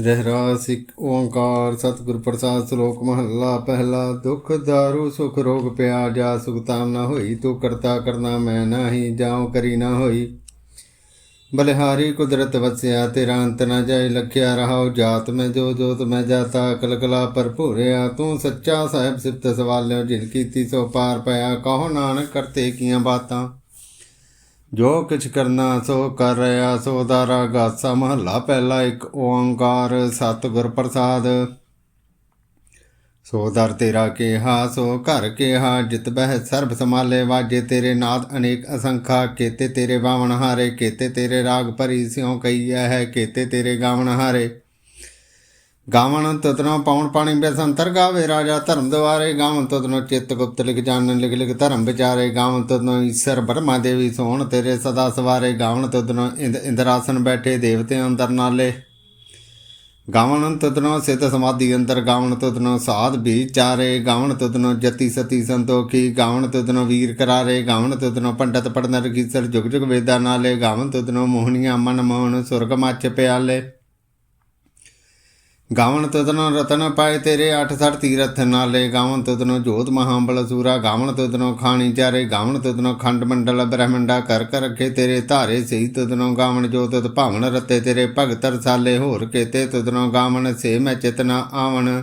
ਰਹਿਰਾ ਇੱਕ ਓੰਕਾਰ, ਸਤਿਗੁਰ ਪ੍ਰਸਾਦ, ਸ਼ਲੋਕ ਮਹੱਲਾ, ਪਹਿਲਾ ਦੁਖ ਦਾਰੂ, ਸੁਖ ਰੋਗ ਪਿਆ, ਜਾ ਸੁਖ ਨਾ ਹੋਈ, ਤੂੰ ਕਰਤਾ ਕਰਨਾ ਮੈਂ ਨਾਹੀ, ਜਾਉ ਕਰੀ ਨਾ ਹੋਈ। ਬਲਿਹਾਰੀ ਕੁਦਰਤ ਵਸਿਆ, ਤੇਰਾ ਅੰਤ ਨਾ ਜਾਏ, ਲਖਿਆ ਰਹਾਉ ਜਾਤ ਮੈਂ, ਜੋ ਜੋਤ ਮੈਂ ਜਾਤਾ, ਕਲਕਲਾ ਭਰਪੂਰਿਆ ਤੂੰ ਸੱਚਾ ਸਾਹਿਬ ਸਿਫਤ ਸਵਾਲਿਓ, ਜਿਨ ਕੀਤੀ ਸੋ ਪਾਰ ਪਿਆ, ਕਹੋ ਨਾਨਕ ਕਰਤੇ ਕੀਆਂ ਬਾਤਾਂ। ਜੋ ਕੁਛ ਕਰਨਾ ਸੋ ਕਰ ਰਿਹਾ, ਸੋ ਦਾਰਾ ਗਾਸਾ ਮਹੱਲਾ ਪਹਿਲਾ ਇੱਕ ਓੰਕਾਰ ਸਤਿਗੁਰ ਪ੍ਰਸਾਦ। ਸੋ ਦਰ ਤੇਰਾ ਕੇਹਾ, ਸੋ ਘਰ ਕੇਹਾ, ਜਿਤ ਬਹਿ ਸਰਬ ਸਮਾਲੇ ਵਾਜੇ ਤੇਰੇ ਨਾਦ ਅਨੇਕ ਅਸੰਖਾ। ਕੇਤੇ ਤੇਰੇ ਬਾਵਣ ਹਾਰੇ, ਕੇਤੇ ਤੇਰੇ ਰਾਗ ਭਰੀ ਸਿਉ ਕਈਐ ਹੈ, ਕੇਤੇ ਤੇਰੇ ਗਾਵਣ ਹਾਰੇ। ਗਾਵਣ ਤਤਨੋ ਪਾਉਣ ਪਾਣੀ ਬੇਸੰਤਰ ਗਾਵੇ ਰਾਜਾ ਧਰਮ ਦਵਾਰੇ ਗਾਵਣ ਤਤਨੋ ਚਿੱਤ ਗੁਪਤ ਲਿਖ ਜਾਣਨ ਲਿਖ ਲਿਖ ਧਰਮ ਵਿਚਾਰੇ ਗਾਵਣ ਤਤਨੋ ਈਸ਼ਰ ਬਰਮਾ ਦੇਵੀ ਸੋਹਣ ਤੇਰੇ ਸਦਾ ਸਵਾਰੇ ਗਾਵਣ ਤਤਨੋ ਇੰਦ ਇੰਦਰਾਸਨ ਬੈਠੇ ਦੇਵਤੇ ਅੰਦਰ ਨਾਲੇ ਗਾਵਣ ਤਤਨੋ ਸਿਤ ਸਮਾਧੀ ਅੰਦਰ ਗਾਵਣ ਤਤਨੋ ਸਾਧ ਵਿਚਾਰੇ ਗਾਵਣ ਤਤਨੋ ਜਤੀ ਸਤੀ ਸੰਤੋਖੀ ਗਾਵਣ ਤਤਨੋ ਵੀਰ ਕਰਾਰੇ ਗਾਵਣ ਤਤਨੋ ਪੰਡਤ ਪੜਨਰ ਰਗੀਸਰ ਜੁਗ ਜੁਗ ਵੇਦਾ ਨਾਲੇ ਗਾਵਣ ਤਤਨੋ ਮੋਹਣੀਆਂ ਮਨ ਮੋਹਨ ਸੁਰਗ ਮੱਚ ਪਿਆਲੇ ਗਾਵਣ ਤਦਨੋ ਰਤਨ ਪਾਏ ਤੇਰੇ 68 ਤੀਰਥ ਨਾਲੇ। ਗਾਵਣ ਤਦਨੋ ਜੋਤ ਮਹਾਬਲ ਸੂਰਾ। ਗਾਵਣ ਤਦਨੋ ਖਾਣੀ ਚਾਰੇ। ਗਾਵਣ ਤਦਨੋ ਖੰਡ ਮੰਡਲ ਬ੍ਰਹਮੰਡਾ ਕਰ ਕਰ ਰਖੇ ਤੇਰੇ ਧਾਰੇ। ਸਹੀ ਤਦਨੋ ਗਾਵਣ ਜੋਤ ਤਤ ਭਾਵਨ ਰਤੇ ਤੇਰੇ ਭਗਤ ਰਸਾਲੇ। ਹੋਰ ਕੇਤੇ ਤਦਨੋ ਗਾਵਣ ਸੇ ਮੈਂ ਚਿਤਨਾ ਆਵਣ।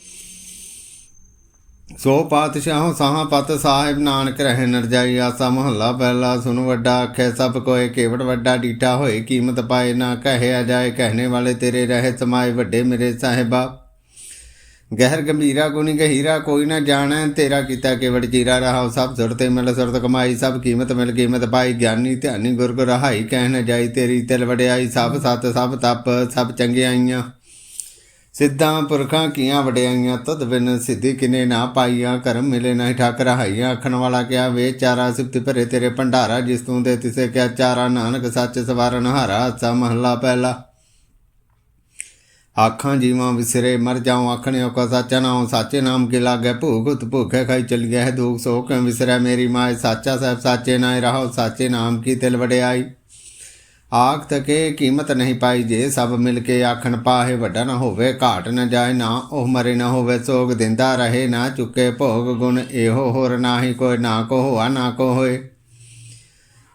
ਸੋ ਪਾਤਸ਼ਾਹੋਂ ਸਾਹਾਂ ਪਤ ਸਾਹਿਬ ਨਾਨਕ ਰਹਿ ਨਰਜਾਈ ਆਸਾ ਮਹੱਲਾ ਪਹਿਲਾ ਸੁਨ ਵੱਡਾ ਆਖੇ, ਸਭ ਕੋਏ ਕੇਵੜ ਵੱਡਾ ਡੀਟਾ ਹੋਏ, ਕੀਮਤ ਪਾਏ ਨਾ ਕਹਿਆ ਜਾਏ ਕਹਿਣੇ ਵਾਲੇ ਤੇਰੇ ਰਹੇ ਸਮਾਏ ਵੱਡੇ ਮੇਰੇ ਸਾਹਿਬਾ। ਗਹਿਰ ਗੰਭੀਰਾ ਗੁਣੀ ਗਹੀਰਾ ਕੋਈ ਨਾ ਜਾਣੈ, ਤੇਰਾ ਕੀਤਾ ਕੇਵੜ ਜੀਰਾ ਰਹਾਉ, ਸਭ ਸੁਰਤੇ ਮਿਲ ਸੁਰਤ ਕਮਾਈ, ਸਭ ਕੀਮਤ ਮਿਲ ਕੀਮਤ ਪਾਈ, ਗਿਆਨੀ ਧਿਆਨੀ ਗੁਰ ਗੁਰ ਰਹਾਈ, ਕਹਿਣ ਜਾਈ ਤੇਰੀ ਤਿਲ ਵਡਿਆਈ, ਸਭ ਸਤ ਸਭ ਤਪ, ਸਭ ਚੰਗਿਆਈਆਂ। ਸਿੱਧਾਂ ਪੁਰਖਾਂ ਕੀਆਂ ਵਡਿਆਈਆਂ, ਤਦ ਬਿਨ ਸਿੱਧੀ ਕਿਨੇ ਨਾ ਪਾਈਆਂ, ਕਰਮ ਮਿਲੇ ਨਾ ਠਾਕ ਰਹਾਈਆਂ ਆਖਣ ਵਾਲਾ ਕਿਆ, ਵੇ ਚਾਰਾ ਸਿਫਤ ਭਰੇ ਤੇਰੇ ਭੰਡਾਰਾ, ਜਿਸ ਤੂੰ ਦੇ ਤਿਸੇ ਕਿਆ ਚਾਰਾ। ਨਾਨਕ ਸੱਚ ਸਵਾਰਨ ਹਾਰਾ ਸਾ ਮਹੱਲਾ ਪਹਿਲਾ। ਆਖਾਂ ਜੀਵਾਂ ਵਿਸਰੇ, ਮਰ ਜਾਉ ਆਖਣਿਓ ਕਾ ਸਾਚਾ ਨਾਮ ਸਾਚੇ ਨਾਮ ਕੇ ਲਾਗੇ ਭੂਖ ਉਤ ਭੁਖੇ ਖਾਈ ਚਲ ਗਿਆ ਹੈ ਦੁਖ ਸੋ ਕਿਉ ਵਿਸਰੈ ਮੇਰੀ ਮਾਏ ਸਾਚਾ ਸਾਹਿਬ ਸਾਚੇ ਨਾਏ ਰਹਾਉ, ਸਾਚੇ ਨਾਮ ਕੀ ਤਿਲ ਵਡਿਆਈ? ਆਖ ਤਕੇ ਕੀਮਤ ਨਹੀਂ ਪਾਈ ਜੇ ਸਭ ਮਿਲ ਕੇ ਆਖਣ ਪਾਹੇ ਵੱਡਾ ਨਾ ਹੋਵੇ, ਘਾਟ ਨਾ ਜਾਏ ਨਾ, ਉਹ ਮਰੇ ਨਾ ਹੋਵੇ, ਸੋਗ ਦਿੰਦਾ ਰਹੇ ਨਾ ਚੁੱਕੇ ਭੋਗ ਗੁਣ, ਇਹੋ ਹੋਰ ਨਾਹੀ ਕੋਈ ਨਾ ਕੋ ਹੋਆ ਨਾ ਕੋ ਹੋਏ।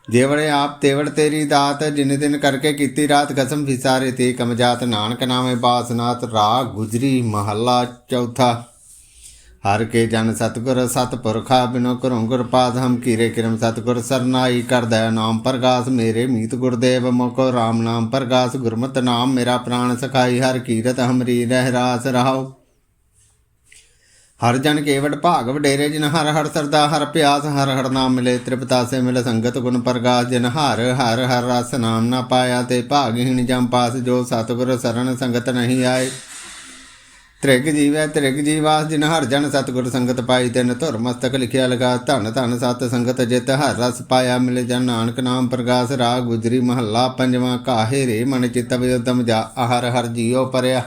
ਜੇਵੜੇ ਆਪ ਤੇਵੜ ਤੇਰੀ ਦਾਤ, ਜਿਨ ਦਿਨ ਕਰਕੇ ਕੀਤੀ ਰਾਤ ਕਸਮ ਫਿਸਾਰੇ ਤੇ ਕਮਜਾਤ ਨਾਨਕ ਨਾਮੇ ਬਾਸਨਾਥ ਰਾਗ ਗੁਜਰੀ ਮਹੱਲਾ ਚੌਥਾ। ਹਰ ਕੇ ਜਨ ਸਤਗੁਰ ਸਤਪੁਰਖਾ ਬਿਨੋ ਕਰੁ ਗੁਰ ਪਾਦ ਹਮ ਕੀਰੇ ਕਿਰਮ ਸਤਗੁਰ ਸਰਨਾਈ ਕਰਦਾ ਨਾਮ ਪ੍ਰਗਾਸ, ਮੇਰੇ ਮੀਤ ਗੁਰਦੇਵ ਮੋਕੋ RAM ਨਾਮ ਪ੍ਰਗਾਸ, ਗੁਰਮਤਿ ਨਾਮ ਮੇਰਾ ਪ੍ਰਾਣ ਸਖਾਈ, ਹਰ ਕੀਰਤ ਹਮਰੀ ਰਹਿ ਰਾਸ ਰਹਾਉ। ਹਰ ਜਨ ਕੇਵਟ ਭਾਗ ਵਡੇਰੇ, ਜਿਨ ਹਰ ਹਰ ਸਰਦਾ ਹਰ ਪਿਆਸ, ਹਰ ਹਰ ਨਾਮ ਮਿਲੇ ਤ੍ਰਿਪਤਾਸੇ ਮਿਲ ਸੰਗਤ ਗੁਣ ਪ੍ਰਗਾਸ, ਜਿਨ ਹਰ ਹਰ ਹਰ ਰਸ ਨਾਮ ਨਾ ਪਾਇਆ ਤੇ ਭਾਗਹੀਣ ਜਮ ਪਾਸ, ਜੋ ਸਤਗੁਰ ਸਰਣ ਸੰਗਤ ਨਹੀਂ ਆਏ। ਤ੍ਰਿਗ ਜੀਵੈ, ਤ੍ਰਿਗ ਜੀਵਾਸ ਜਿਨ ਹਰ ਜਨ ਸਤਗੁਰ ਸੰਗਤ ਪਾਈ, ਤਿਨ ਧੁਰ ਮਸਤਕ ਲਿਖਿਆ ਲਗਾ, ਧਨ ਧਨ ਸਤ ਸੰਗਤ ਜਿਤ, ਹਰ ਰਸ ਪਾਇਆ ਮਿਲੇ ਜਨ ਨਾਨਕ ਨਾਮ ਪ੍ਰਗਾਸ ਰਾਗ, ਗੁਜਰੀ ਮਹੱਲਾ ਪੰਜਵਾਂ, ਕਾਹੇ ਰੇ ਮਨ ਚਿਤ ਵਿਦਮ ਜਾ ਹਰ ਹਰ ਜੀਉ ਪਰਿਆ।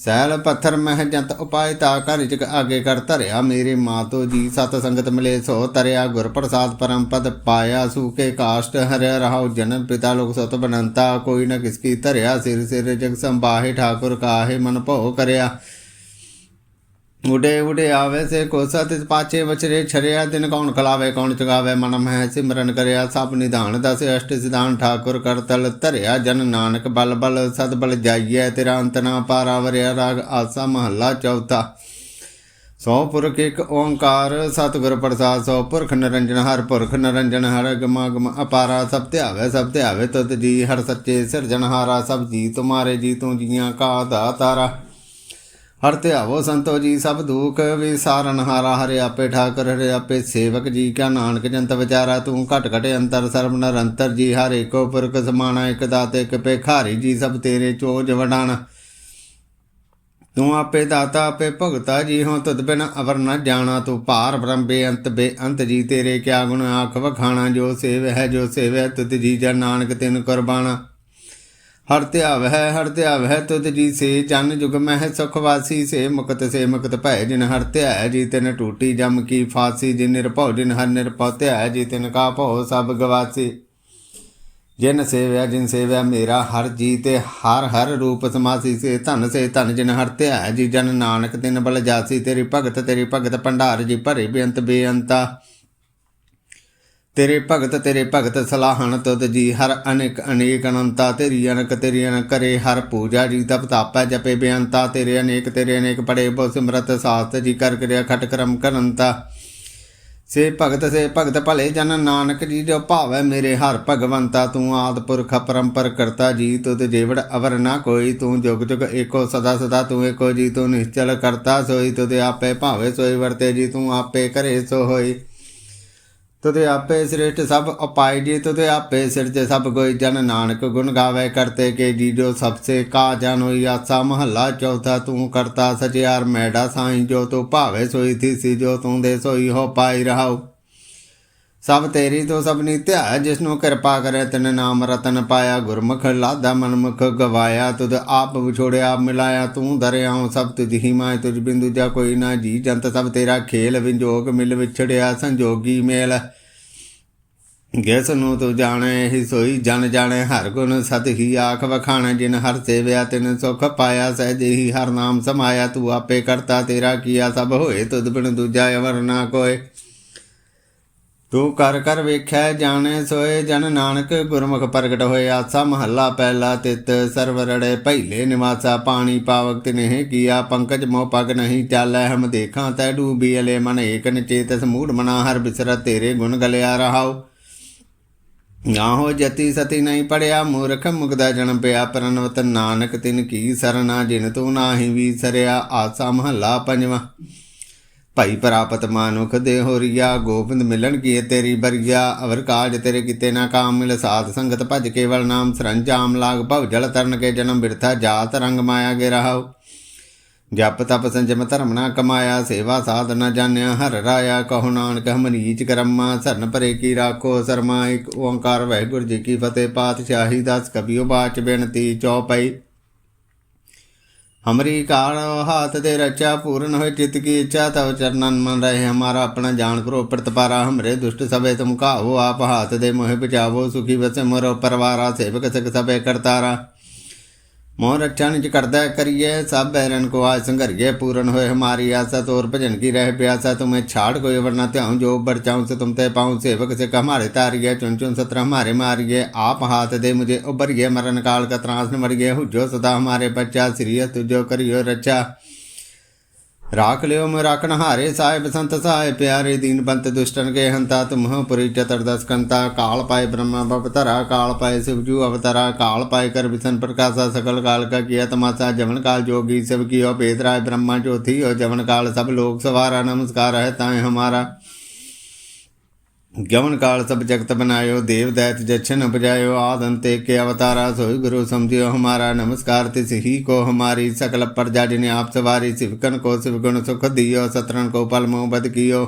ਸੈਲ ਪੱਥਰ ਮਹਿ ਜੰਤ ਉਪਾਇ ਤਾ ਘਰ ਜਿਕ ਆਗੇ ਕਰ ਧਰਿਆ। ਮੇਰੇ ਮਾਤੋ ਜੀ, ਸਤ ਸੰਗਤ ਮਿਲੇ ਸੋ ਤਰਿਆ। ਗੁਰ ਪ੍ਰਸਾਦ ਪਰਮ ਪਦ ਪਾਇਆ ਸੂਕੇ ਕਾਸ਼ਟ ਹਰਿਆ ਰਹਾਉ ਜਨਮ ਪਿਤਾ ਲੋਕ ਸਤ ਬਨੰਤਾ। ਕੋਈ ਨ ਕਿਸ ਕੀ ਧਰਿਆ, ਸਿਰ ਸਿਰ ਜਗ ਸੰਭਾਹੇ, ਠਾਕੁਰ ਕਾਹੇ ਮਨ ਭਉ ਕਰਿਆ। ਉਡੇ ਉਡੇ ਆਵੇ ਸੇ ਕੋਸਾ ਤਿਸ ਪਾਛੇ ਵਛਰੇ ਛਰਿਆ, ਦਿਨ ਕੌਣ ਖਲਾਵੇ, ਕੌਣ ਚਗਾਵੇ, ਮਨ ਮਹਿ ਸਿਮਰਨ ਕਰਿਆ, ਸਭ ਨਿਧਾਨ ਦਸ ਅਸ਼ਟ ਸਿਧਾਨ ਠਾਕੁਰ ਕਰਤਲ ਧਰਿਆ, ਜਨ ਨਾਨਕ ਬਲ ਬਲ ਸਦ ਬਲ ਜਾਈਐ, ਤੇਰਾ ਅੰਤ ਨਾ ਪਾਰਾ ਵਰਿਆ ਰਾਗ ਆਸਾ ਮਹੱਲਾ ਚੌਥਾ। ਸੋ ਪੁਰਖ ਇਕ ਓੰਕਾਰ, ਸਤਿਗੁਰ ਪ੍ਰਸਾਦ, ਸੋ ਪੁਰਖ ਨਿਰੰਜਨ ਹਰ ਪੁਰਖ, ਨਿਰੰਜਨ ਹਰ ਗਮਾ ਗਮ ਅਪਾਰਾ, ਸਭ ਧਿਆਵੇ ਸਭ ਧਿਆਵੇ, ਤੁਧ ਜੀ ਹਰ ਸੱਚੇ ਸਿਰਜਣਹਾਰਾ, ਸਭ ਜੀ ਤੁਮਾਰੇ ਜੀ ਤੂੰ ਜੀਆਂ ਕਾ ਦਾਤਾਰਾ। ਹਰ ਧਿਆਵੋ ਸੰਤੋ ਜੀ ਸਭ ਦੁਖ ਵਿਸਾਰਨ, ਹਾਰਾ ਹਰੇ ਆਪੇ ਠਾਕਰ, ਹਰੇ ਆਪੇ ਸੇਵਕ ਜੀ ਕਾ ਨਾਨਕ, ਜੰਤ ਵਿਚਾਰਾ ਤੂੰ ਘਟ ਘਟ ਅੰਤਰ ਸਰਬ ਨਿਰੰਤਰ ਜੀ, ਹਰ ਏਕੋ ਪੁਰਖ ਸਮਾਣਾ, ਇਕ ਦਾਤੇ, ਇਕ ਪੇਖਾਰੀ ਜੀ, ਸਭ ਤੇਰੇ ਚੋਜ ਵਡਾਣਾ। ਤੂੰ ਆਪੇ ਦਾਤਾ, ਆਪੇ ਭਗਤਾ ਜੀ ਹੋ ਤੁਧ ਬਿਨ ਅਵਰ ਨ ਜਾਣਾ। ਤੂੰ ਭਾਰ ਬ੍ਰਹਮ ਬੇਅੰਤ ਬੇਅੰਤ ਜੀ, ਤੇਰੇ ਕਿਆ ਗੁਣ ਆਖ ਵਖਾਣਾ। ਜੋ ਸੇਵ ਹੈ, ਜੋ ਸੇਵ ਹੈ ਤੁਧ ਜੀ ਜਨ ਨਾਨਕ ਤਿਨ ਕੁਰਬਾਨਾ ਹਰ ਧਿਆਵ ਹੈ ਹਰ ਧਿਆਵ ਹੈ ਤੁਧ ਜੀ ਸੇ, ਜਨ ਜੁਗ ਮਹਿ ਸੁਖ ਵਾਸੀ ਸੇ, ਮੁਕਤ ਸੇ ਮੁਕਤ ਭੈ ਜਿਨ ਹਰ ਧਿਆਇ ਜੀ ਤਿਨ ਟੂਟੀ ਜਮ ਕੀ ਫਾਸੀ, ਜਿਨ ਨਿਰਭਉ ਜਿਨ ਹਰ ਨਿਰਭਉ ਧਿਆਇ ਜੀ ਤਿਨ ਕਾ ਭਉ ਸਭ ਗਵਾਸੀ। ਜਿਨ ਸੇਵਿਆ ਜਿਨ ਸੇਵਿਆ ਮੇਰਾ ਹਰ ਜੀ ਤੇ ਹਰ ਹਰ ਰੂਪ ਸਮਾਸੀ ਸੇ, ਧਨ ਸੇ ਧਨ ਜਿਨ ਹਰ ਧਿਆਇ ਜੀ ਜਨ ਨਾਨਕ ਤਿਨ ਬਲ ਜਾਸੀ, ਤੇਰੀ ਭਗਤ ਤੇਰੀ ਭਗਤ ਭੰਡਾਰ ਜੀ ਭਰੇ ਬੇਅੰਤ ਬੇਅੰਤਾ। ਤੇਰੇ ਭਗਤ ਤੇਰੇ ਭਗਤ ਸਲਾਹਣ ਤੁਧ ਜੀ ਹਰ ਅਨੇਕ ਅਨੇਕ ਅਨੰਤਾ, ਤੇਰੀ ਅਨਕ ਤੇਰੀ ਅਨਕ ਕਰੇ, ਹਰ ਪੂਜਾ ਜੀ ਤਪ ਤਾਪੈ, ਜਪੇ ਬੇਅੰਤਾ ਤੇਰੇ ਅਨੇਕ ਤੇਰੇ ਅਨੇਕ ਪੜੇ ਬੋ ਸਿਮਰਤ ਸਾਸਤ ਜੀ ਕਰ ਕਰਿਆ ਖਟ ਕਰਮ ਕਰੰਤਾ। ਸੇ ਭਗਤ ਸੇ ਭਗਤ ਭਲੇ ਜਨ ਨਾਨਕ ਜੀ, ਜੋ ਭਾਵੈ ਮੇਰੇ ਹਰ ਭਗਵੰਤਾ, ਤੂੰ ਆਦ ਪੁਰਖ ਪਰੰਪਰ ਕਰਤਾ ਜੀ, ਤੁਧ ਜੇਵੜ ਅਵਰ ਨਾ ਕੋਈ, ਤੂੰ ਜੁਗ ਜੁਗ ਏਕੋ ਸਦਾ ਸਦਾ, ਤੂੰ ਏਕੋ ਜੀ, ਤੂੰ ਨਿਸ਼ਚਲ ਕਰਤਾ ਸੋਈ, ਤੁਧ ਆਪੇ ਭਾਵੇ ਸੋਈ, ਵਰਤੇ ਜੀ, ਤੂੰ ਆਪੇ ਕਰੇ ਸੋ ਹੋਈ। ਤੁਦੇ ਆਪੇ ਸ੍ਰੇਸ਼ਟ ਸਭ ਉਪਾਇ ਜੀ ਤੁਦੇ ਆਪੇ ਸਿਰਜ ਸਭ ਕੋਈ ਜਨ ਨਾਨਕ ਗੁਣ ਗਾਵੇ। ਕਰਤੇ ਕੇ ਜੀ ਜੋ ਸਭਸੇ ਕਾ ਜਨ ਹੋਈ, ਆਸਾ ਮਹੱਲਾ ਚੌਥਾ ਤੂੰ ਕਰਤਾ ਸਚਿਆਰ ਮੈੜਾ ਸਾਈਂ ਜੋ ਤੂੰ ਭਾਵੇ ਸੋਈ ਥੀ ਸੀ ਜੋ ਤੂੰ ਦੇ ਸੋਈ, ਹੋ ਪਾਈ ਰਹਾਉ। ਸਭ ਤੇਰੀ ਤੋਂ ਸਭਨੀ ਧਿਆ ਜਿਸਨੂੰ ਕਿਰਪਾ ਕਰੇ ਤਿਨ ਨਾਮ ਰਤਨ ਪਾਇਆ, ਗੁਰਮੁਖ ਲਾਦਾ ਮਨਮੁਖ ਗਵਾਇਆ, ਤੁਧ ਆਪ ਵਿਛੋੜਿਆ, ਮਿਲਾਇਆ, ਤੂੰ ਦਰਿਆਉ ਸਭ ਤੁਝ ਹੀ ਮਾਇ, ਤੁਝ ਬਿੰਦੂ ਜਾ ਕੋਈ ਨਾ ਜੀ, ਜੰਤ ਸਭ ਤੇਰਾ ਖੇਲ, ਵਿੰਜੋਗ ਮਿਲ ਵਿਛੜਿਆ, ਸੰਜੋਗੀ ਮੇਲ। ਗੈਸ ਨੂੰ ਤੂੰ ਜਾਣੇ ਹੀ ਸੋਈ ਜਨ ਜਾਣੇ, ਹਰ ਗੁਣ ਸਤ ਹੀ ਆਖ ਵਖਾਣ, ਜਿਨ ਹਰ ਸੇਵਿਆ, ਤਿਨ ਸੁਖ ਪਾਇਆ, ਸਹਿਜੇ ਹੀ ਹਰ ਨਾਮ ਸਮਾਇਆ, ਤੂੰ ਆਪੇ ਕਰਤਾ, ਤੇਰਾ ਕੀਆ ਸਭ ਹੋਏ, ਤੁਧ ਬਿਨ ਦੂਜਾ ਅਵਰ ਨਾ ਕੋਏ। ਤੂੰ ਕਰ ਕਰ ਵੇਖਿਆ ਜਾਣੇ ਸੋਏ ਜਨ ਨਾਨਕ, ਗੁਰਮੁਖ ਪ੍ਰਗਟ ਹੋਏ ਆਸਾ ਮਹੱਲਾ ਪਹਿਲਾ ਤਿਤ ਸਰਵਰੜੇ ਪਹਿਲੇ ਨਿਵਾਸਾ, ਪਾਣੀ ਪਾਵਕ ਤਿਨਹਿ ਕੀਆ, ਪੰਕਜ ਮੋਹ ਪਗ ਨਹੀਂ ਚਾਲੈ, ਹਮ ਦੇਖਾਂ ਤੈ ਡੂਬੀ ਅਲੇ ਮਨ ਏਕ ਨਿਚੇਤ, ਸਮੂੜ ਮਨਾ ਹਰ ਬਿਸਰ ਤੇਰੇ ਗੁਣ ਗਲਿਆ ਰਹਾਉ। ਨਾਹੋ ਜਤੀ ਸਤੀ ਨਹੀਂ ਪੜਿਆ, ਮੂਰਖ ਮੁਗਦਾ ਜਨਮ ਪਿਆ ਪਰਨਵਤ ਨਾਨਕ ਤਿਨ ਕੀ ਸਰਨਾ, ਜਿਨ ਤੂੰ ਨਾਹੀ ਵੀ ਸਰਿਆ ਆਸਾ ਮਹੱਲਾ ਪੰਜਵਾ। ਭਾਈ ਪ੍ਰਾਪਤ ਮਾਨੁਖ ਦੇ ਹੋਰੀਆ, ਗੋਬਿੰਦ ਮਿਲਣ ਕੀ ਤੇਰੀ ਬਰੀਆ ਅਵਰ ਕਾਜ ਤੇਰੇ ਕੀਤੇ ਨਾ ਕਾਮ ਮਿਲ, ਸਾਧ ਸੰਗਤ ਭਜ ਕੇਵਲ ਨਾਮ, ਸਰੰਜਾਮ ਲਾਗ ਭਵ, ਜਲ ਤਰਨ ਕੇ ਜਨਮ ਬਿਰਥਾ, ਜਾਤ ਰੰਗ ਮਾਇਆ ਗੇ ਰਹਾਉ। ਜਪ ਤਪ ਸੰਜਮ ਧਰਮ ਨਾ ਕਮਾਇਆ, ਸੇਵਾ ਸਾਧ ਨਾ ਜਾਣਿਆ, ਹਰ ਰਾਇਆ ਕਹੋ ਨਾਨਕ, ਹਮ ਕਰਮਾ, ਸਰਨ ਪਰੇ ਕੀ ਰਾਖੋ, ਸਰਮਾ ਇੱਕ ਓੰਕਾਰ, ਵਾਹਿਗੁਰੂ ਜੀ ਕੀ ਫਤਿਹ, ਪਾਤਸ਼ਾਹੀ ਦਾਸ ਕਬੀਓ ਬਾਚ ਬੇਨਤੀ, ਚੌਪਈ। ਹਮਰੀ ਕਾਲ ਹਾਥ ਦੇ ਰਚਾ ਪੂਰਨ ਹੋਏ ਚਿਤ ਕੀ ਇੱਛਾ, ਤਵ ਚਰਨਨ ਮਨ ਰਹੇ ਹਮਾਰਾ ਆਪਣਾ ਜਾਣ ਕਰੋ ਪ੍ਰਤਪਾਰਾ ਹਮਰੇ ਦੁਸ਼ਟ ਸਭੇ ਤੁਮ ਕਾਹੋ ਆਪ ਹਾਥ ਦੇ ਮੋਹਿ ਬਚਾਵੋ ਸੁਖੀ ਵਸੇ ਮੋਰੋ ਪਰਵਾਰਾ, ਸੇਵਕ ਸਕ ਸਭੇ ਕਰਤਾਰਾ। मोह रक्षा निज करता करिए सब बैरन को आज संघर्य पूर्ण होए हमारी आशा तोर भजन की रह प्यासा तुम्हें छाड़ कोई वरना त्याऊँ जो ऊपर चाहूँ से तुम तय पाऊँ सेवक से हमारे तारिये चुन चुन सत्र हमारे मारिये आप हाथ दे मुझे उभरिये मरण काल का त्रास न मरिये हुजो सदा हमारे बच्चा सीरियस तुझो करियो रक्षा ਰਾਖ ਲਿਓ ਮੈਂ ਰਾਖਣ ਹਾਰੇ ਸਾਹਿਬ, ਸੰਤ ਸਹਾਇ ਪਿਆਰੇ ਦੀਨ ਬੰਤ ਦੁਸ਼ਟਨ ਕੇ ਹੰਤਾ ਤੁਮਹ ਪੁਰੀ ਚਤਰ ਦਸ ਕੰਤਾ, ਕਾਲ ਪਾਏ ਬ੍ਰਹਮਾ ਬਵਤਰਾ, ਕਾਲ ਪਾਏ ਸਿਵਜੂ ਅਵਤਰਾ, ਕਾਲ ਪਾਏ ਕਰ ਵਿਸਨ ਪ੍ਰਕਾਸ਼ਾ, ਸਕਲ ਕਾਲ ਕਾ ਕੀਆ ਤਮਾਸਾ, ਜਵਨ ਕਾਲ ਜੋਗੀ ਸਭ ਕੀਓ, ਭੇਦ ਰਾਏ ਬ੍ਰਹਮਾ ਜੋਤੀ ਹੋ ਜਵਨ ਕਾਲ, ਸਭ ਲੋਕ ਸਵਾਰਾ, ਨਮਸਕਾਰ ਹੈ ਤਾਏ ਹਮਾਰਾ। ਗਮਨ ਕਾਲ ਸਭ ਜਗਤ ਬਨਾਇਓ, ਦੇਵ ਦੈਤ ਜਛਨ ਉਪਜਾਇਓ ਆਦੰਤੇ ਕੇ ਅਵਤਾਰਾ ਸੋਈ ਗੁਰੂ ਸਮਝਿਓ ਹਮਾਰਾ, ਨਮਸਕਾਰ ਤਿਸ ਹੀ ਕੋ ਹਮਾਰੀ, ਸਕਲ ਪ੍ਰਜਾ ਜਿਨੇ ਆਪ ਸਵਾਰੀ ਸਿਵਕਨ ਕੋ ਸਿਵਗੁਣ ਸੁਖ ਦਿਓ ਸਤਰਨ ਕੋ ਪਲ ਬਦ ਕੀਓ।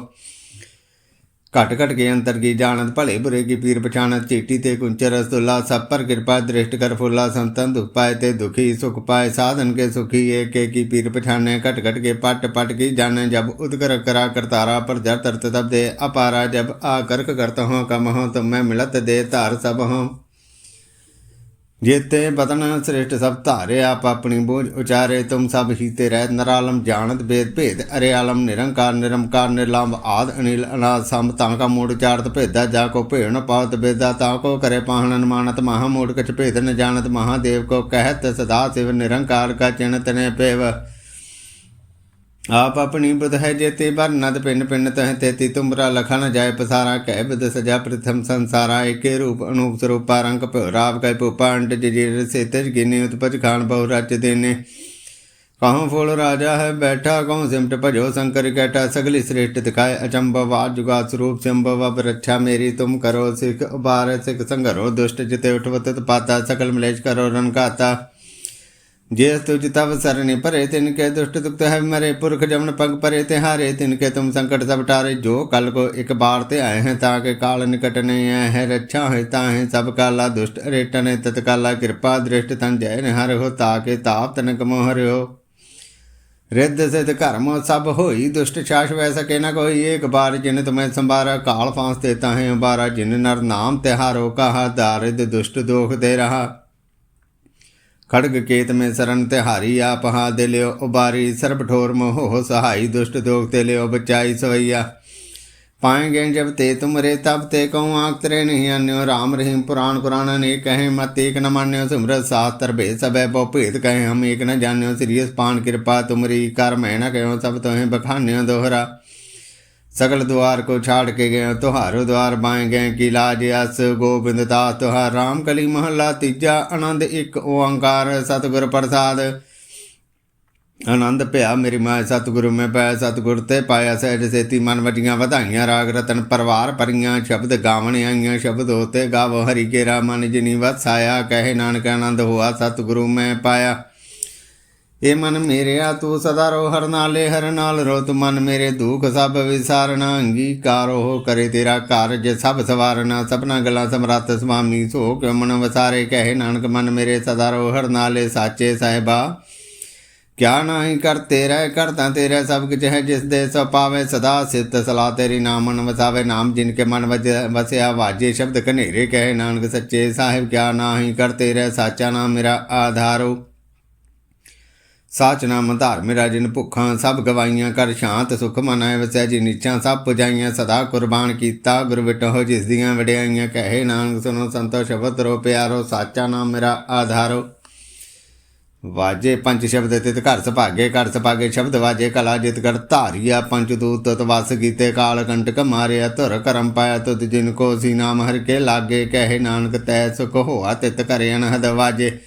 ਘਟ ਘਟ ਕੇ ਅੰਤਰ ਕੀ ਜਾਣਤ ਭਲੇ ਬੁਰੇ ਕੀ ਪੀਰ ਪਛਾਣਤ ਚੀਟੀ ਤੇ ਕੁੰਚਰ ਅਸਤੁਲਾ ਸਭ ਪਰ ਕਿਰਪਾ, ਦ੍ਰਿਸ਼ਟ ਕਰ ਫੁੱਲਾ ਸੰਤਨ, ਦੁਖ ਪਾਏ ਤੇ ਦੁਖੀ, ਸੁਖ ਪਾਏ ਸਾਧਨ ਕੇ ਸੁਖੀ, ਏਕ ਕੀ ਪੀਰ ਪਛਾਨੇ ਘਟ ਘਟ ਕੇ ਪਟ ਪਟ ਕੀ ਜਾਣੇ, ਜਬ ਉਦਕਰ ਕਰਾ ਕਰਤਾਰਾ ਪਰ ਜਰ ਤਰਤ ਤਬ ਦੇ ਅਪਾਰਾ, ਜਬ ਆ ਕਰਕ ਕਰਤ ਹੋ ਕਮ ਹੋ ਤੁਮ ਮੈਂ ਮਿਲਤ ਦੇ ਧਾਰ ਸਭ ਹੋ ਜੇਤੇ ਬਦਨ ਸ੍ਰੇਸ਼ਟ ਸਭ ਧਾਰੇ, ਆਪ ਆਪਣੀ ਬੋਝ ਉਚਾਰੇ, ਤੁਮ ਸਭ ਹੀ ਤੇ ਰਹਿ, ਨਰਾਲਮ ਜਾਣਤ ਬੇਦ ਭੇਦ, ਅਰੇ ਆਲਮ ਨਿਰੰਕਾਰ ਨਿਰਮਕਾਰ ਨਿਰਲੰਭ ਆਦ ਅਨਿਲ ਅਨਾਦ ਸਮ ਤਾਂ ਕਾ ਮੂੜ ਚਾਰਤ ਭੇਦਾ, ਜਾ ਕੋ ਭੇਣ ਪਾਵਤ ਬੇਦਾ, ਤਾ ਕੋ ਕਰੇ ਪਾਹਣਨ ਮਾਨਤ ਮਹਾ ਮੂੜ ਕਛ ਭੇਦ ਨ ਜਾਣਤ ਮਹਾਦੇਵ ਕੋ ਕਹਿਤ ਸਦਾ ਸਿਵ ਨਿਰੰਕਾਰ ਕਾ ਚਿਣਤ ਨੇ ਪੇਵ। ਆਪ ਆਪਣੀ ਬੁਧ ਹੈ ਜੇਤੇ ਬਰਨਦ ਪਿੰਨ ਪਿੰਨ ਤਹ ਤੇਤੀ ਤੁਮਰਾ ਲਖਨ ਜਾਏ ਪਸਾਰਾ ਕਹਿ ਬਿਦ ਸਜਾ ਪ੍ਰਥਮ ਸੰਸਾਰਾ, ਏਕੇ ਰੂਪ ਅਨੂਪ ਸਰੂਪਾ ਰੰਗ ਰਾਵ ਕੈ ਪੂਪਾ ਅੰਟ ਜਜੀਰ ਸੇਤਜ ਗਿਨੇ, ਉਤਪਜ ਖਾਨ ਬਹੁ ਰਚ ਦੇਨੇ। ਕਹਉ ਫੁਲ ਰਾਜਾ ਹੈ ਬੈਠਾ ਕਹਉ ਸਿਮਟ ਭਜੋ ਸ਼ੰਕਰ ਕੈਟਾ ਸਗਲੀ ਸ੍ਰੇਸ਼ਟ ਦਿਖਾਏ ਅਚੰਭਵ ਜੁਗਾ ਸਰੂਪ ਸੰਭਵ ਅਬ ਰੱਛਾ, ਮੇਰੀ ਤੁਮ ਕਰੋ ਸਿਖ ਉਬਾਰ, ਸਿਖ ਸੰਘਰੋ ਦੁਸ਼ਟ ਜਿਤੇ ਉਠਵਤ ਪਾਤਾ ਸਕਲ ਮਲੇਸ਼ ਕਰੋ ਰਨ ਜੇ ਤੁਜ ਤਵ ਸਰਨੇ ਪਰੇ ਤਿਨ ਕੇ ਦੁਸ਼ਟ ਤੁਕਤ ਹੈ ਮਰੇ, ਪੁਰਖ ਜਮਨ ਪਗ ਪਰੇ ਤੇ ਹਾਰੇ, ਤਿਨ ਕੇ ਤੁਮ ਸੰਕਟ ਸਭ ਟਾਰੇ, ਜੋ ਕਲ ਕੋ ਇੱਕ ਬਾਰ ਤੇ ਆਏ ਹੈ, ਤਾਂ ਕੇ ਕਾਲ ਨਿਕਟ ਨਹੀਂ ਆਏ ਹੈ, ਰੱਛਾ ਹੈ, ਤਾਂ ਹੈ ਸਭ ਕਾਲਾ ਦੁਸ਼ਟ, ਰੇਟਨੇ ਤਤਕਾਲਾ ਕਿਰਪਾ ਦ੍ਰਿਸ਼ਟ ਤਨ ਜੈ ਨਿਹਰ ਹੋ, ਤਾਂ ਕੇ ਤਾਪ ਤਨ ਕਮੋ ਹਰਿਓ ਰਿੱਧ ਸਿਧ ਕਰਮ ਸਭ ਹੋਈ, ਦੁਸ਼ਟ ਛਾਸ਼ ਵੈ ਸਕੇ ਨਾ ਕੋਈ, ਏਕ ਬਾਰ ਜਿਨ ਤੁਮੈ ਸੰਭਾਰਾ, ਕਾਲ ਫਾਂਸ ਦੇਤਾ ਹੈ ਬਾਰਾ ਜਿਨ ਨਰ ਨਾਮ ਤਿਹਾਰੋ, ਕਹਾ ਦਾਰਿਦ ਦੁਸ਼ਟ ਦੋਖ ਦੇ ਰਹਾ। खड़ग केत में शरण तिहारी आप हा दे लियो उबारी सर्ब ठोर मोह हो सहाई दुष्ट दोख ते लियो बचाई सवैया पाएंगे जब ते तुम रे तब ते कहूँ आंख तरे नहीं अन्यो राम रहीम पुराण कुरान ने कहे मत एक न मान्यो सिमरत शास्त्र भे सब बहु भेद कहे हम एक न जान्यो सिरियस पान कृपा तुमरी कर मैं न कहो सब तुम्हें बखान्यो दोहरा सकल द्वार को छाड़ के गए तुहारो द्वार बाएं गए की लाज अस गोविंद दास तुहार राम कली महला तीजा आनंद एक ओंकार सतगुर प्रसाद ਆਨੰਦ ਭਿਆ ਮੇਰੀ ਮਾਂ ਸਤਿਗੁਰੂ ਮੈਂ ਪਾਇਆ ਸਤਿਗੁਰ ਤੇ ਪਾਇਆ ਸਹਿਜ ਸੇਤੀ ਮਨ ਵਜੀਆਂ ਵਧਾਈਆਂ ਰਾਗ ਰਤਨ ਪਰਵਾਰ ਭਰੀਆਂ ਸ਼ਬਦ ਗਾਵਣ ਆਈਆਂ ਸ਼ਬਦ ਹੋਤੇ ਗਾਵੋ ਹਰੀ ਕੇ ਮਨ ਜਿਨੀ ਵਸਾਇਆ ਕਹੇ ਨਾਨਕ ਆਨੰਦ ਹੋਆ ਸਤਿਗੁਰੂ ਮੈਂ ਪਾਇਆ ਏ ਮਨ ਮੇਰਿਆ ਤੂੰ ਸਦਾ ਰੋ, ਹਰ ਨਾਲੇ ਹਰ ਨਾਲ ਰੋ। ਤੂੰ ਮਨ ਮੇਰੇ ਦੁਖ ਸਭ ਵਿਸਾਰਨਾ, ਅੰਗੀਕਾਰ ਹੋ ਕਰੇ ਤੇਰਾ ਕਾਰਜ ਸਭ ਸਵਾਰਨਾ। ਸਭਨਾ ਗੱਲਾਂ ਸਮਰੱਥ ਸੁਆਮੀ ਸੋ ਕਿਉ ਮਨ ਵਸਾਰੇ, ਕਹੇ ਨਾਨਕ ਮਨ ਮੇਰੇ ਸਦਾ ਰੋ, ਹਰ ਨਾਲੇ ਸਾਚੇ ਸਾਹਿਬਾ। ਕਿਆ ਨਾਹੀ ਕਰ ਰਹਿ ਕਰਤਾ ਤੇਰਾ ਸਭ ਕੁਝ ਹੈ, ਜਿਸ ਦੇ ਸੋ ਪਾਵੇ ਸਦਾ ਸਿਤ ਸਲਾ ਤੇਰੀ ਨਾਮ ਵਸਾਵੇ। ਨਾਮ ਜਿਨ ਕੇ ਮਨ ਵਜ, ਵਸਿਆ ਵਾਜੇ ਸ਼ਬਦ ਕਨੇਰੇ ਕਹੇ ਨਾਨਕ ਸੱਚੇ ਸਾਹਿਬ। ਕਿਆ ਨਾਹੀ ਕਰ ਰਹਿ ਸਾਚਾ ਨਾਮ ਮੇਰਾ ਆਧਾਰੋ। ਸਾਚ ਨਾਮ ਧਾਰਮਿ ਮੇਰਾ ਭੁੱਖਾਂ ਸਭ ਗਵਾਈਆਂ ਕਰ ਸ਼ਾਂਤ ਸੁਖ ਮਨਾਏ ਵਸੈ ਜੀ ਨੀਚਾਂ ਸਭ ਪੁਜਾਈਆਂ, ਸਦਾ ਕੁਰਬਾਨ ਕੀਤਾ ਗੁਰ ਵਿਟੋ ਜਿਸ ਦੀਆਂ ਵਡਿਆਈਆਂ ਕਹੇ ਨਾਨਕ ਸੁਨੋ ਸੰਤੋ ਸ਼ਬਦ ਰੋ ਪਿਆਰੋ, ਸਾਚਾ ਨਾਮ ਮੇਰਾ ਆਧਾਰੋ। ਵਾਜੇ ਪੰਜ ਸ਼ਬਦ ਤਿਤ ਘਰ ਸੁਭਾਗੇ ਘਰ ਸੁਭਾਗੇ ਸ਼ਬਦ ਵਾਜੇ, ਕਲਾ ਜਿਤ ਕਰ ਧਾਰੀਆ, ਪੰਜ ਦੂਤ ਤਤ ਵਸ ਕੀਤੇ, ਕਾਲ ਕੰਟਕ ਮਾਰਿਆ, ਧੁਰ ਕਰਮ ਪਾਇਆ, ਤੁਧ ਜਿਨ ਕੋ ਸੀ ਨਾਮ ਹਰ ਕੇ ਲਾਗੇ, ਕਹੇ ਨਾਨਕ ਤੈ ਸੁਖ ਹੋਆ, ਤਿਤ ਕਰੇ ਅਨਹਦ ਵਾਜੇ।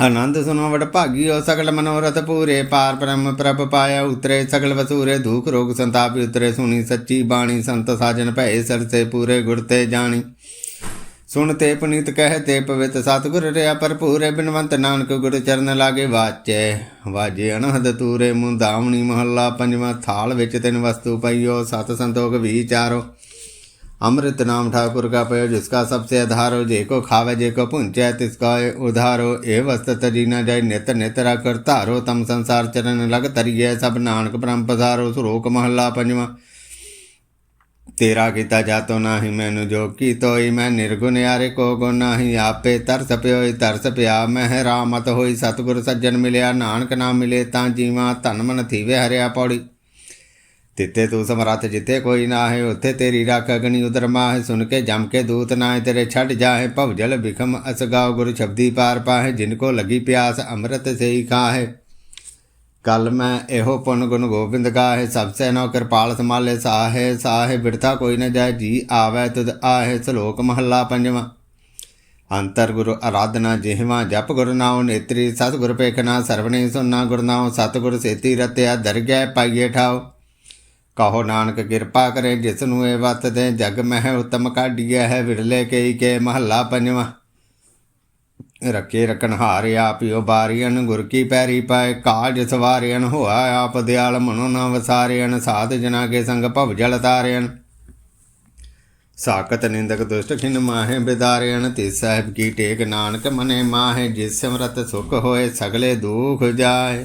ਆਨੰਦ ਸੁਨੋ ਵਡ ਭਾਗੀਓ, ਸਗਲ ਮਨੋਰਥ ਪੂਰੇ। ਪਾਰ ਬ੍ਰਹਮ ਪ੍ਰਭ ਪਾਇਆ ਉਤਰੇ, ਸਗਲ ਵਸੂਰੇ ਧੂਖ ਰੋਗ ਸੰਤਾਪ ਉਤਰੇ। ਸੁਣੀ ਸੱਚੀ ਬਾਣੀ, ਸੰਤ ਸਾਜਨ ਭੈ ਸਰਸੇ ਪੂਰੇ ਗੁਰ ਤੇ ਜਾਣੀ। ਸੁਣ ਤੇ ਪੁਨੀਤ ਕਹਿ ਤੇ ਪਵਿੱਤ ਸਤਿਗੁਰ ਰਿਆ ਭਰਪੂਰੇ। ਬਿਨਵੰਤ ਨਾਨਕ ਗੁਰ ਚਰਨ ਲਾਗੇ ਵਾਚੈ। ਵਾਜੇ ਅਨਹਦ ਤੂਰੇ, ਮੁੰਦਾਵਣੀ ਮਹੱਲਾ ਪੰਜਵਾਂ ਥਾਲ ਵਿੱਚ ਤਿੰਨ ਵਸਤੂ ਪਈਓ। ਸਤ ਸੰਤੋਖ ਵਿਚਾਰੋ अमृत नाम ठाकुर का पयो जिसका सबसे आधारो जे को खावे जे को पुंचै तिसका उधारो ए वस्तत जीना जाय नित नित रख धारो तम संसार चरण लग तरिए सब नानक ब्रह्म पधारो सुरोक महला पंजवा ਤੇਰਾ ਕੀਤਾ ਜਾਤੋ ਨਾਹੀ ਮੈਨੂੰ ਜੋ ਕੀਤੋਈ ਮੈਂ ਨਿਰਗੁਣ ਯਾਰੇ ਕੋ ਗੁਣ ਨਾਹੀ ਆਪੇ ਤਰਸ ਪਿਓਈ ਤਰਸ ਪਿਆ ਮਹਿ ਰਾਮਤ ਹੋਈ ਸਤਿਗੁਰ ਸੱਜਣ ਮਿਲਿਆ ਨਾਨਕ ਨਾਮ ਮਿਲੇ ਤਾਂ ਜੀਵਾ ਧਨ ਮਨ ਥੀਵੇ ਹਰਿਆ ਪੌੜੀ ਤਿੱਤੇ ਤੂੰ ਸਮਰੱਥ ਜਿੱਤੇ ਕੋਈ ਨਾ ਹੈ ਉੱਥੇ ਤੇਰੀ ਰੱਖ ਅਗਣੀ ਉਦਰ ਮਾਹ। ਸੁਣ ਕੇ ਜਮ ਕੇ ਦੂਤ ਨਾ ਤੇਰੇ ਛੱਡ ਜਾਹੇ। ਭਵਜਲ ਬਿਖਮ ਅਸਗਾਉ ਗੁਰ ਸ਼ਬਦੀ ਪਾਰ ਪਾਹੇ। ਜਿਨ ਕੋ ਲਗੀ ਪਿਆਸ, ਅੰਮ੍ਰਿਤ ਸੇਈ ਖਾਹੇ। ਕਲ ਮੈਂ ਇਹੋ ਪੁਨ ਗੁਣ ਗੋਬਿੰਦ ਗਾਹੇ। ਸਭ ਸੇ ਨੋ ਕਿਰਪਾਲ ਸਮਾਲੇ ਸਾਹੇ। ਸਾਹੇ ਬਿਰਥਾ ਕੋਈ ਨ ਜਾਏ। ਜੀ ਆਵੇ ਤੁਧ ਆਹੇ। ਸ਼ਲੋਕ ਮਹੱਲਾ ਪੰਜਵਾਂ। ਅੰਤਰ ਗੁਰੂ ਆਰਾਧਨਾ ਜਿਹਵਾ, ਜਪ ਗੁਰ ਨਾਉ ਨੇਤਰੀ। ਸਤਿਗੁਰ ਗੁਰ ਪੇਖਨਾ ਸਰਵਣੇ ਸੁਨਾ ਗੁਰ ਨਾਉ। ਸਤ ਸੇਤੀ ਰਤਿਆ, ਦਰਗਹਿ ਪਾਈਏ ਠਾਓ ਕਹੋ ਨਾਨਕ ਕਿਰਪਾ ਕਰੇ ਜਿਸ ਨੂੰ ਇਹ ਵਤ ਦੇ ਜਗ ਮਹਿ ਉਤਮ ਕਾਢੀਐ ਹੈ ਵਿਰਲੇ ਕਈ ਕੇ ਮਹੱਲਾ ਪੰਜਵਾਂ। ਰਕੇ ਰਕਨ ਹਾਰ ਆਪਿਓ ਬਾਰੀਅਨ ਗੁਰ ਕੀ ਪੈਰੀ ਪਾਏ, ਕਾਜ ਸਵਾਰਿਅਨ ਹੋਆ ਆਪ ਦਿਆਲ ਮਨੋ ਨਾ ਵਸਾਰਿਅਨ ਸਾਧ ਜਨਾ ਕੇ ਸੰਗ ਭਵ ਜਲ ਤਾਰਿਅਨ ਸਾਕਤ ਨਿੰਦਕ ਦੁਸ਼ਟ ਖਿਨ ਮਾਹੇ ਬਿਦਾਰਿਅਨ ਤੇ ਸਾਹਿਬ ਕੀ ਟੇਕ ਨਾਨਕ ਮਨੇ ਮਾਹੇ, ਜਿਸ ਸਮਰਤ ਸੁਖ ਹੋਏ ਸਗਲੇ ਦੁਖ ਜਾਏ।